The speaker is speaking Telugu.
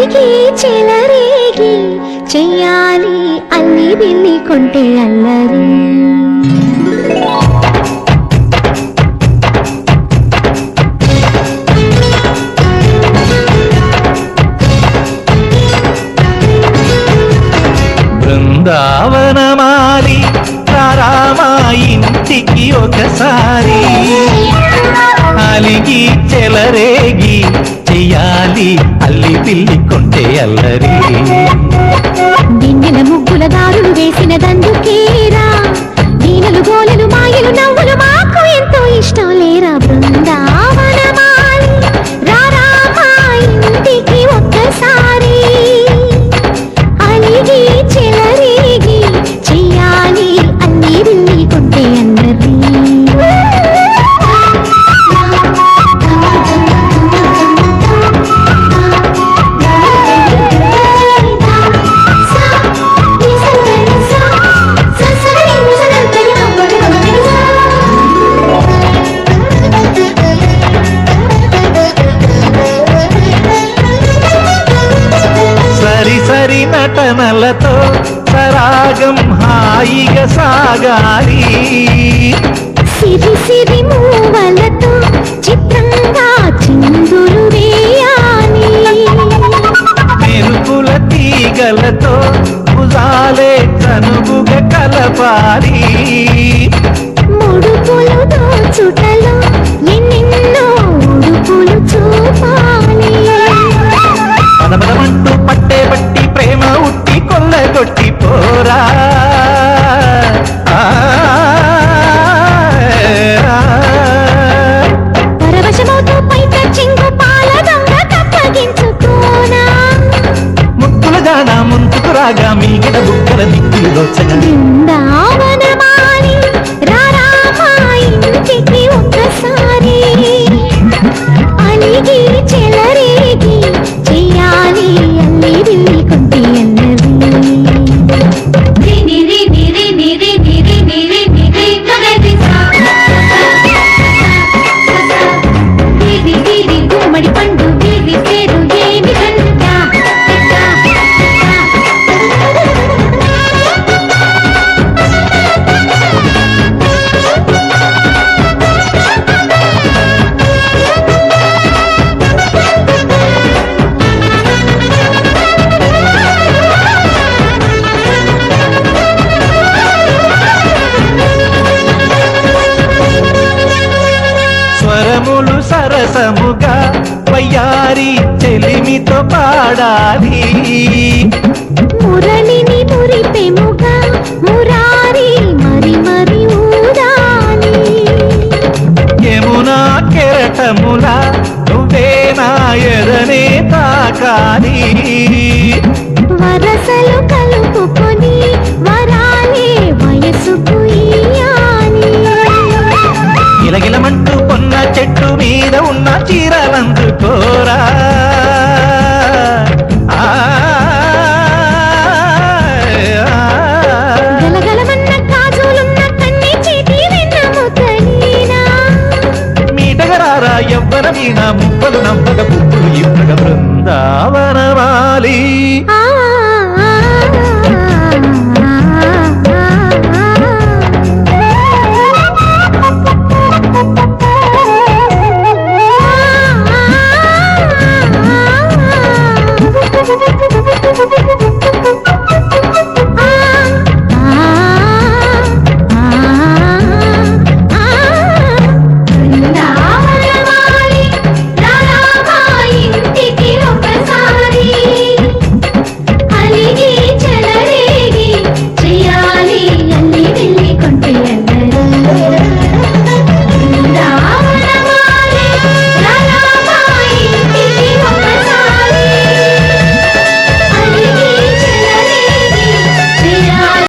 చెలరేగి చెలరేగి చెయ్యాలి అల్లి బిల్లి కొంటే అల్లరి. బృందావనమాలి రామాయింటికి ఒకసారి. అలిగి చెలరేగి చెయ్యాలి అల్లి పిల్లి కొంటే అల్లరి. దిన్నెల ముగ్గుల దారులు వేసిన దందుకే నటనలతో సరాగం హాయిగా సాగాలి. సిరి సిరి మూవలతో చిత్రంగా చిందులు వేయాలి. మెరుపుల తీగలతో భుజాలే చనుగుగా కలపాలి. దిక్కులు వయ్యారి చెలిమితో పాడాలి మురళిని మురిపెముగా మురారి మరి మరి ఊదాలి యమునా కెరటముల నువ్వే నా ఎదనే తాకాలి వరసలు కలుపుకొని వరాలే వయసుకు ఇయ్యాలి మీటగరారా ఎవ్వర మీన ముప్పలు నవ్వగ పువ్వులు ఇవ్వగ బృందావనమాలి. ఆ